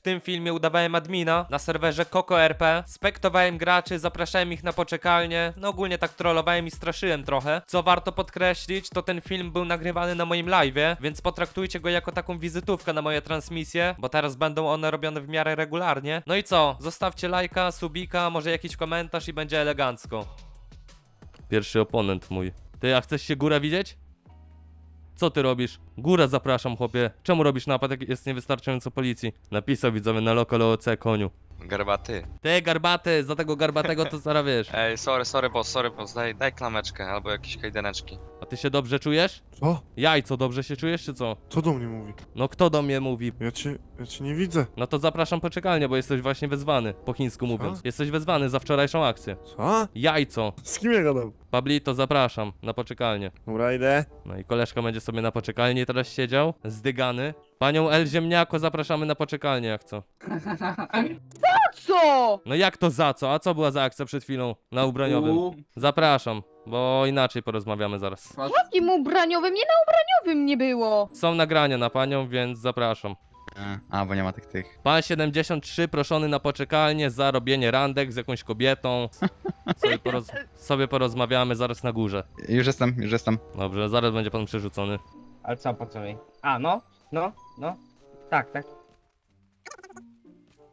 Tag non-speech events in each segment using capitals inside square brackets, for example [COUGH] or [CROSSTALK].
W tym filmie udawałem admina na serwerze KokoRP, spektowałem graczy, zapraszałem ich na poczekalnię, no ogólnie tak trollowałem i straszyłem trochę. Co warto podkreślić, to ten film był nagrywany na moim live'ie, więc potraktujcie go jako taką wizytówkę na moje transmisje, bo teraz będą one robione w miarę regularnie. No i co? Zostawcie lajka, subika, może jakiś komentarz i będzie elegancko. Pierwszy oponent mój. Ty, a chcesz się górę widzieć? Co ty robisz? Górę zapraszam, chłopie. Czemu robisz napad, jak jest niewystarczająco policji? Napisał widzowie na lokal OC koniu. Garbaty. Ty, garbaty, za tego garbatego to zaraz wiesz. [LAUGHS] Ej, sorry, sorry boss, sorry boss, daj, daj klameczkę albo jakieś kajdaneczki. A ty się dobrze czujesz? Co? Jajco, dobrze się czujesz, czy co? Co do mnie mówi? No kto do mnie mówi? Ja cię, ja cię nie widzę. No to zapraszam poczekalnie, bo jesteś właśnie wezwany, po chińsku mówiąc. Jesteś wezwany za wczorajszą akcję. Co? Jajco. Z kim ja gadam? Pablito, zapraszam na poczekalnię. Dobra, idę. No i koleżka będzie sobie na poczekalni teraz siedział, zdygany. Panią El Ziemniako zapraszamy na poczekalnię, jak co? [LAUGHS] Co? No jak to za co? A co była za akcja przed chwilą na ubraniowym? Zapraszam, bo inaczej porozmawiamy zaraz. Jakim ubraniowym? Nie na ubraniowym nie było. Są nagrania na panią, więc zapraszam. A, bo nie ma tych tych. Pan 73 proszony na poczekalnię za robienie randek z jakąś kobietą. Sobie, poroz sobie porozmawiamy zaraz na górze. Już jestem, już jestem. Dobrze, zaraz będzie pan przerzucony. Ale co, po co mi? A, no, no, no. Tak, tak.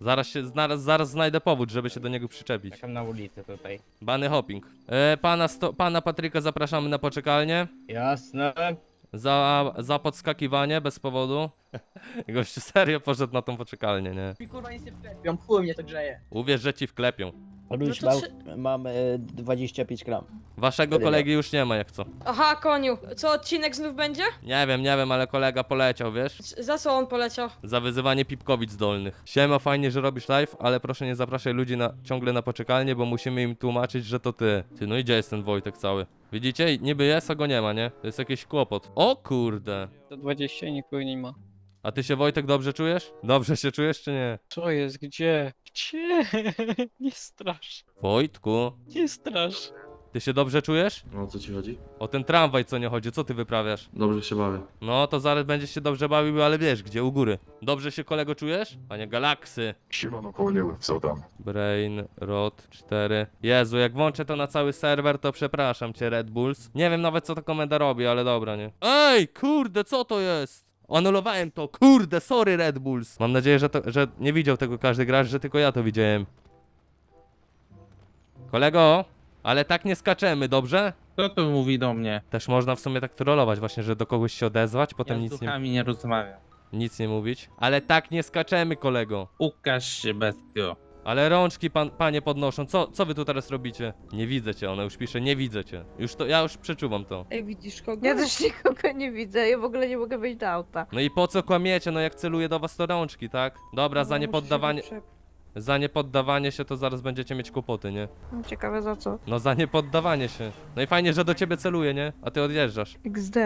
Zaraz się, zaraz, zaraz znajdę powód, żeby się do niego przyczepić. Czekam na ulicy tutaj. Bany hopping. E, pana, sto, pana Patryka zapraszamy na poczekalnię. Jasne. Za, za podskakiwanie bez powodu. [LAUGHS] Gościu serio poszedł na tą poczekalnię, nie? Mi kurwa nic nie wklepią, chuj mnie to grzeje. Uwierz, że ci wklepią. Ruś, No to mam, mam e, 25 gram. Waszego Tyle. kolegi już nie ma jak co. Aha, koniu. Co, odcinek znów będzie? Nie wiem, nie wiem, ale kolega poleciał, wiesz? Z- Za co on poleciał? Za wyzywanie pipkowic dolnych. Siema, fajnie, że robisz live, ale proszę nie zapraszaj ludzi na, ciągle na poczekalnię, bo musimy im tłumaczyć, że to ty. Ty, no i gdzie jest ten Wojtek cały? Widzicie? Niby jest, a go nie ma, nie? To jest jakiś kłopot. O kurde! Do 20 i nikogo nie ma. A ty się Wojtek dobrze czujesz? Dobrze się czujesz, czy nie? Co jest? Gdzie? Gdzie? [LAUGHS] nie strasz. Wojtku, Nie strasz. ty się dobrze czujesz? O co ci chodzi? O ten tramwaj co nie chodzi, co ty wyprawiasz? Dobrze się bawię. No to zaraz będziesz się dobrze bawił, ale wiesz, gdzie u góry. Dobrze się kolego czujesz? Panie Galaksy. Siemano konieły, co tam? Brain, Rot 4. Jezu, jak włączę to na cały serwer, to przepraszam cię, Red Bulls. Nie wiem nawet co ta komenda robi, ale dobra, nie? Ej, kurde, co to jest? Anulowałem to, kurde, sorry Red Bulls. Mam nadzieję, że, to, że nie widział tego każdy gracz, że tylko ja to widziałem. Kolego, ale tak nie skaczemy, dobrze? Kto to mówi do mnie? Też można w sumie tak trollować właśnie, że do kogoś się odezwać, potem ja nic z nie, duchami nie rozmawiam. nic nie mówić. Ale tak nie skaczemy, kolego. Ukaż się, bestio. Ale rączki pan, panie podnoszą. Co, co wy tu teraz robicie? Nie widzę cię, ona już pisze, nie widzę cię. Już to, ja już przeczuwam to. Ej, widzisz kogo? Ja też nikogo nie widzę, ja w ogóle nie mogę wejść do auta. No i po co kłamiecie? No jak celuję do was to rączki, tak? Dobra, za No, się niepoddawanie, za niepoddawanie się to zaraz będziecie mieć kłopoty, nie? No, Ciekawe za co. No za niepoddawanie się. No i fajnie, że do ciebie celuję, nie? A ty odjeżdżasz. XD.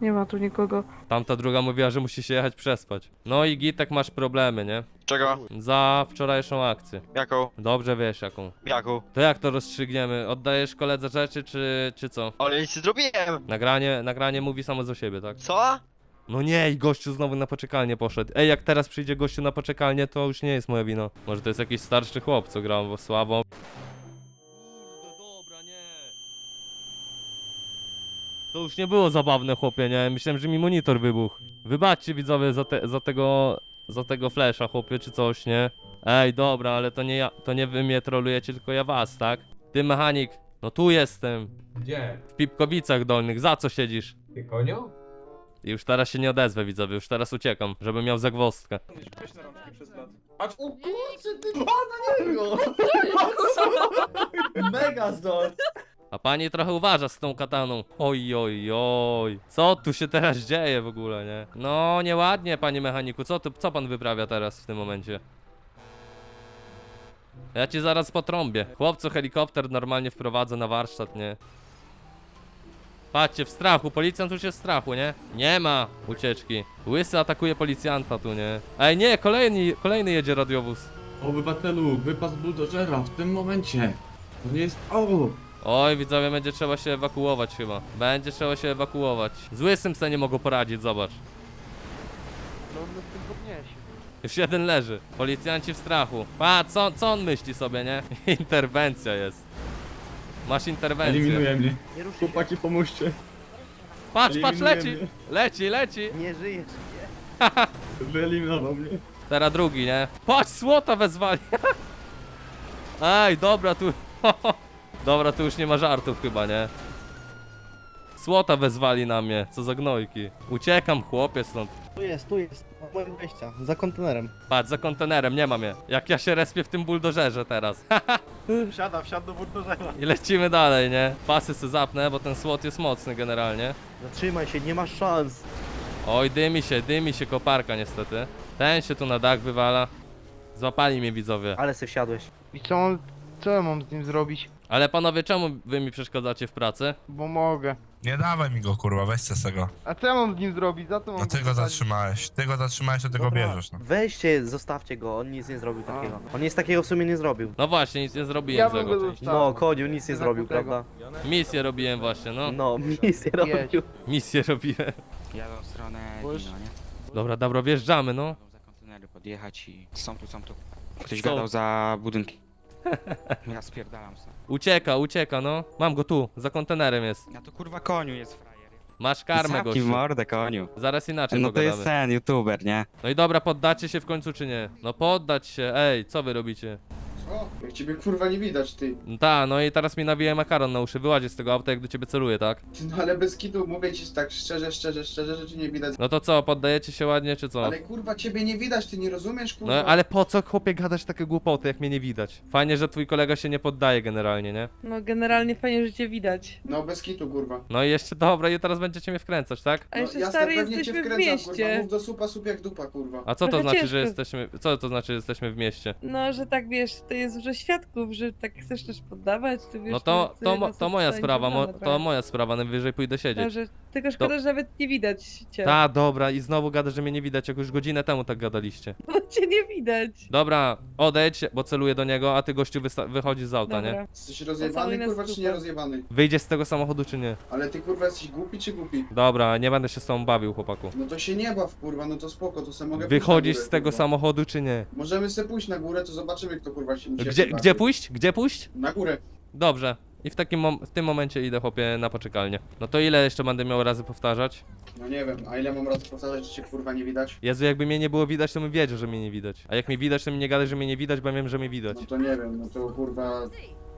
Nie ma tu nikogo. Tamta druga mówiła, że musi się jechać przespać. No i Gitek masz problemy, nie? Czego? Za wczorajszą akcję. Jaką? Dobrze wiesz jaką. Jaką? To jak to rozstrzygniemy? Oddajesz koledze rzeczy, czy, czy co? Ale nic nie zrobiłem! Nagranie, nagranie mówi samo za siebie, tak? Co? No nie, i gościu znowu na poczekalnię poszedł. Ej, jak teraz przyjdzie gościu na poczekalnię, to już nie jest moja wina. Może to jest jakiś starszy chłop, co grał bo słabo. Kurde, dobra, nie. To już nie było zabawne, chłopie, nie? Myślałem, że mi monitor wybuchł. Wybaczcie widzowie za, te, za tego, za tego flasha, chłopie, czy coś, nie? Ej, dobra, ale to nie ja, to nie wy mnie trolujecie, tylko ja was, tak? Ty mechanik, no tu jestem. Gdzie? W Pipkowicach Dolnych, za co siedzisz? Ty koniu? I już teraz się nie odezwę, widzowie, już teraz uciekam, żeby miał zagwozdkę. O kurczę, ty... [LAUGHS] Mega zdol! A pani trochę uważa z tą kataną. Oj, oj, oj. Co tu się teraz dzieje w ogóle, nie? No, nieładnie, panie mechaniku. Co, tu, co pan wyprawia teraz w tym momencie? Ja cię zaraz potrąbię. Chłopcu helikopter normalnie wprowadzę na warsztat, nie? Patrzcie, w strachu, policjant już jest w strachu, nie? Nie ma ucieczki. Łysy atakuje policjanta tu, nie? Ej, nie, kolejny, kolejny jedzie radiowóz. Obywatelu, wypad buldożera w tym momencie. To nie jest... O! Oj, widzowie, będzie trzeba się ewakuować chyba. Będzie trzeba się ewakuować. Z łysym se nie mogą poradzić, zobacz. Już jeden leży. Policjanci w strachu. A, co, co on myśli sobie, nie? [LAUGHS] Interwencja jest. Masz interwencję. Eliminuje mnie. Nie ruszy Chłopaki, pomóżcie. Patrz, patrz, leci! mnie. Leci, leci! Nie żyjesz. [LAUGHS] Wyeliminował mnie. Teraz drugi, nie? Patrz, słota wezwali! [LAUGHS] Ej, dobra, tu... Dobra, tu już nie ma żartów chyba, nie? Słota wezwali na mnie, co za gnojki. Uciekam, chłopie, stąd. Tu jest, tu jest. Na moim wejścia. Za kontenerem. Patrz, za kontenerem, nie mam je. Jak ja się respię w tym buldożerze teraz. [LAUGHS] Wsiada, wsiada do buldożera. I lecimy dalej, nie? Pasy se zapnę, bo ten słot jest mocny generalnie. Zatrzymaj się, nie masz szans. Oj, dymi się, dymi się koparka niestety. Ten się tu na dach wywala. Złapali mnie widzowie. Ale se wsiadłeś. I co mam, co ja mam z nim zrobić? Ale panowie, czemu wy mi przeszkadzacie w pracy? Bo mogę. Nie dawaj mi go, kurwa, weź z tego. A co ja mam z nim zrobić? Za to mam No ty go zatrzymałeś. Ty go zatrzymałeś, to ty go Dobra, bierzesz, no. Weźcie, zostawcie go, on nic nie zrobił takiego. On nic takiego w sumie nie zrobił. No właśnie, nic nie zrobiłem Ja bym złego. go zostawił. No, koniu nic nie zrobił, prawda? Misję robiłem właśnie, no. No, nic nie robił. Misję robiłem. Jadą w stronę Dino, nie? Dobra, dobra, wjeżdżamy, no. Mogą za kontenery podjechać i są tu, są tu. Ktoś Są. gadał za budynki. [LAUGHS] Ja spierdalam sam. Ucieka, ucieka, no. Mam go tu, za kontenerem jest. Ja to kurwa koniu jest frajer. Masz karmę, Zamknij gościu. mordę koniu. Zaraz inaczej No to jest ten youtuber, nie? No i dobra, poddacie się w końcu czy nie? No poddać się, ej, co wy robicie? O, jak ciebie kurwa nie widać, ty. No ta, no i teraz mi nawija makaron na uszy, wyłazie z tego auta, jak do ciebie celuje, tak? No ale bez kitu mówię ci tak szczerze, szczerze, szczerze, że cię nie widać. No to co, poddajecie się ładnie, czy co? Ale kurwa ciebie nie widać, ty nie rozumiesz kurwa? No ale po co chłopie gadasz takie głupoty, jak mnie nie widać? Fajnie, że twój kolega się nie poddaje generalnie, nie? No generalnie fajnie, że cię widać. No bez kitu kurwa. No i jeszcze dobra, i teraz będziecie mnie wkręcać, tak? A No, jeszcze jasne, stary jesteśmy w Kurwa. mieście. Mów do supa, sup jak dupa kurwa. A co to Trochę znaczy, ciężko że jest. jesteśmy. Co to znaczy, że jesteśmy w mieście? No, że tak wiesz, to jest dużo świadków, że tak chcesz też poddawać, to wiesz... No to, to, mo- to moja sprawa, mo- to moja moja sprawa, najwyżej pójdę siedzieć. że Tylko szkoda, że nawet nie widać cię. Ta, dobra, i znowu gada, że mnie nie widać, jak już godzinę temu tak gadaliście. Bo [LAUGHS] cię nie widać. Dobra, odejdź, bo celuję do niego, a ty gościu wysta- wychodzisz z auta, nie? Dobra. Jesteś Pocałuj rozjebany nas kurwa w czy dupę. nie rozjebany? Wyjdziesz z tego samochodu czy nie? Ale ty kurwa jesteś głupi czy głupi? Dobra, nie będę się z tobą bawił, chłopaku. No to się nie baw kurwa, no to spoko, to se mogę pójść Wychodzisz górę, z tego kurwa. samochodu czy nie? Możemy se pójść na górę, to zobaczymy kto kurwa się musi Gdzie, gdzie pójść? Gdzie pójść? Na górę. Dobrze. I w takim mom- w tym momencie idę chłopie na poczekalnię. No to ile jeszcze będę miał razy powtarzać? No nie wiem, a ile mam razy powtarzać, że cię kurwa nie widać? Jezu, jakby mnie nie było widać, to bym wiedział, że mnie nie widać. A jak mnie widać, to mi nie gadaj, że mnie nie widać, bo ja wiem, że mnie widać. No to nie wiem, no to kurwa...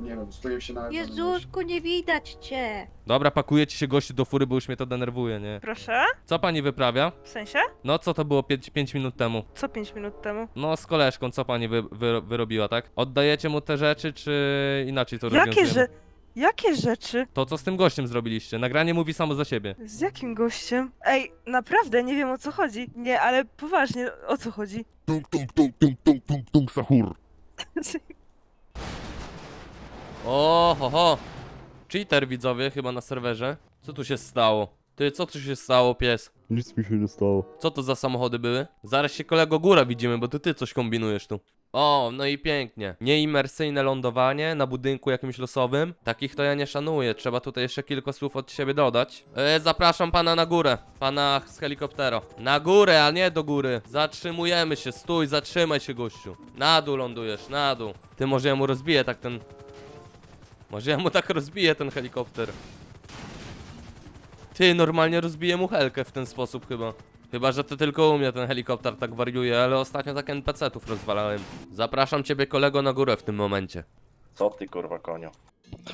Nie wiem, stoję się na... Jezuszku, nie widać cię. Dobra, pakuje ci się gościu do fury, bo już mnie to denerwuje, nie? Proszę? Co pani wyprawia? W sensie? No co to było 5 minut temu? Co 5 minut temu? No z koleżką, co pani wy, wy, wyrobiła, tak? Oddajecie mu te rzeczy, czy inaczej to Jakie, rozwiązujemy? że... Jakie rzeczy? To co z tym gościem zrobiliście? Nagranie mówi samo za siebie. Z jakim gościem? Ej, naprawdę nie wiem o co chodzi. Nie, ale poważnie, o co chodzi? Tung, tung, tung, tung, tung, tung, tung, sahur. O, ho, ho. Cheater widzowie chyba na serwerze. Co tu się stało? Ty, co tu się stało, pies? Nic mi się nie stało. Co to za samochody były? Zaraz się kolego góra widzimy, bo to ty coś kombinujesz tu. O, no i pięknie. Nieimersyjne lądowanie na budynku jakimś losowym. Takich to ja nie szanuję. Trzeba tutaj jeszcze kilka słów od siebie dodać. E, zapraszam pana na górę. Pana z helikoptera. Na górę, a nie do góry. Zatrzymujemy się. Stój, zatrzymaj się, gościu. Na dół lądujesz, na dół. Ty, może ja mu rozbiję tak ten... Może ja mu tak rozbiję ten helikopter. Ty, normalnie rozbiję mu helkę w ten sposób chyba. Chyba, że to tylko u mnie ten helikopter tak wariuje, ale ostatnio tak NPC-ów rozwalałem. Zapraszam ciebie kolego na górę w tym momencie. Co ty, kurwa, konio?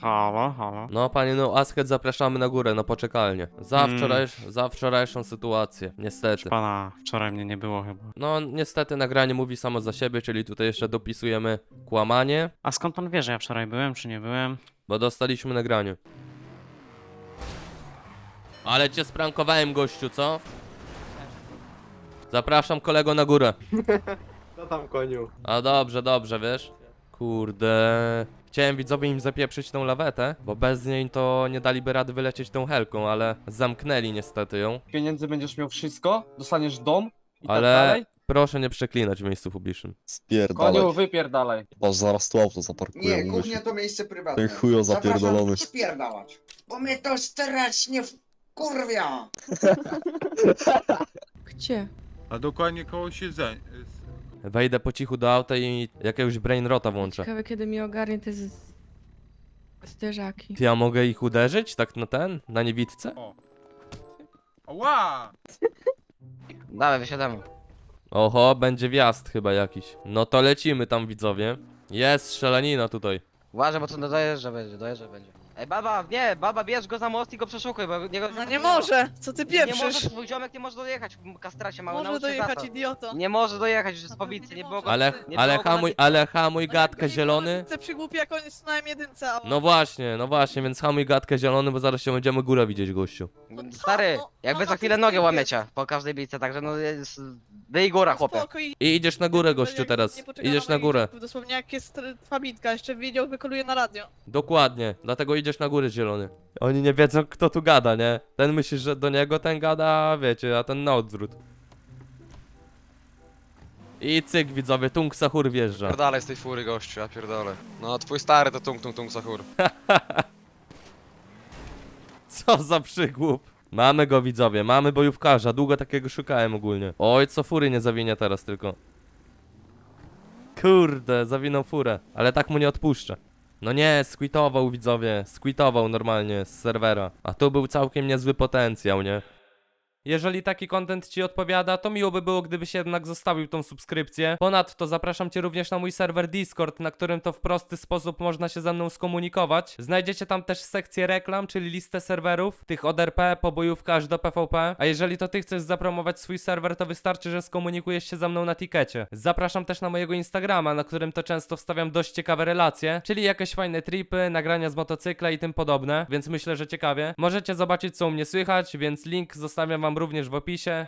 Halo, halo. No panie no Asket zapraszamy na górę, na poczekalnię. Za, Mm. wczorajsz, za wczorajszą sytuację, niestety. Pana, wczoraj mnie nie było chyba. No niestety nagranie mówi samo za siebie, czyli tutaj jeszcze dopisujemy kłamanie, A skąd pan wie, że ja wczoraj byłem, czy nie byłem? bo dostaliśmy nagranie. Ale cię sprankowałem gościu, co? Zapraszam kolego na górę. [LAUGHS] Co tam koniu? A dobrze, dobrze, wiesz? Kurde. Chciałem widzowie im zapieprzyć tą lawetę, bo bez niej to nie daliby rady wylecieć tą helką, ale zamknęli niestety ją. Pieniędzy będziesz miał wszystko, dostaniesz dom i Ale tak dalej. proszę nie przeklinać w miejscu publicznym. Koniu, wypierdalaj. Bo zaraz tu auto zaparkuję. Nie, głównie to miejsce prywatne. Ten chujo zapierdolony. Zapraszam spierdalać. Bo mnie to strasznie kurwia. [LAUGHS] [LAUGHS] Gdzie? A dokładnie koło siedzenia. Wejdę po cichu do auta i jakiegoś brainrota włączę. Ciekawe kiedy mi ogarnie te z... zderzaki. Ty, ja mogę ich uderzyć? Tak na ten? Na niewidce? Ła! [LAUGHS] Dawaj, wysiadamy. Oho, będzie wjazd chyba jakiś. No to lecimy tam widzowie. Jest strzelanina tutaj. Uważaj, bo to dojeżdża będzie, dojeżdża będzie. Ej, baba, nie, baba, bierz go za most i go przeszukuj, bo nie, No nie może! Co ty Nie może, twój ziomek nie może dojechać, kastracie mały, naucz się zasad. idioto. Nie może dojechać, już jest pobicy, nie było go. Ale, nie ale było go na hamuj, ale hamuj gadkę zielony. Chcę przygłupi jak on jest na jedynce, a No właśnie, no właśnie, więc hamuj gadkę zielony, bo zaraz się będziemy górę widzieć, gościu. Stary, no, jakby no, za chwilę ty nogę łamiecie po każdej bijce, także no jest... Wyj góra, chłopie. I idziesz na górę, gościu, teraz. Idziesz na górę. Dosłownie jak jest fabitka, jeszcze widział, wykoluje na radio. Dokładnie, dlatego idziesz na górę zielony. Oni nie wiedzą, kto tu gada, nie? Ten myśli, że do niego ten gada, a wiecie, a ten na odwrót. I cyk, widzowie, Tung Sahur wjeżdża. Pierdalej z tej fury, gościu, ja pierdolę. No, twój stary to tung tung tung sahur. [LAUGHS] Co za przygłup. Mamy go, widzowie, mamy bojówkarza, długo takiego szukałem ogólnie. Oj, co fury nie zawinie teraz tylko. Kurde, zawinął furę, ale tak mu nie odpuszczę. No nie, squitował widzowie, squitował normalnie z serwera. A tu był całkiem niezły potencjał, nie? Jeżeli taki content Ci odpowiada, to miło by było, gdybyś jednak zostawił tą subskrypcję. Ponadto zapraszam Cię również na mój serwer Discord, na którym to w prosty sposób można się ze mną skomunikować. Znajdziecie tam też sekcję reklam, czyli listę serwerów, tych od RP, pobojówka aż do PvP. A jeżeli to Ty chcesz zapromować swój serwer, to wystarczy, że skomunikujesz się ze mną na tikecie. Zapraszam też na mojego Instagrama, na którym to często wstawiam dość ciekawe relacje, czyli jakieś fajne tripy, nagrania z motocykla i tym podobne, więc myślę, że ciekawie. Możecie zobaczyć, co u mnie słychać, więc link zostawiam Wam również w opisie.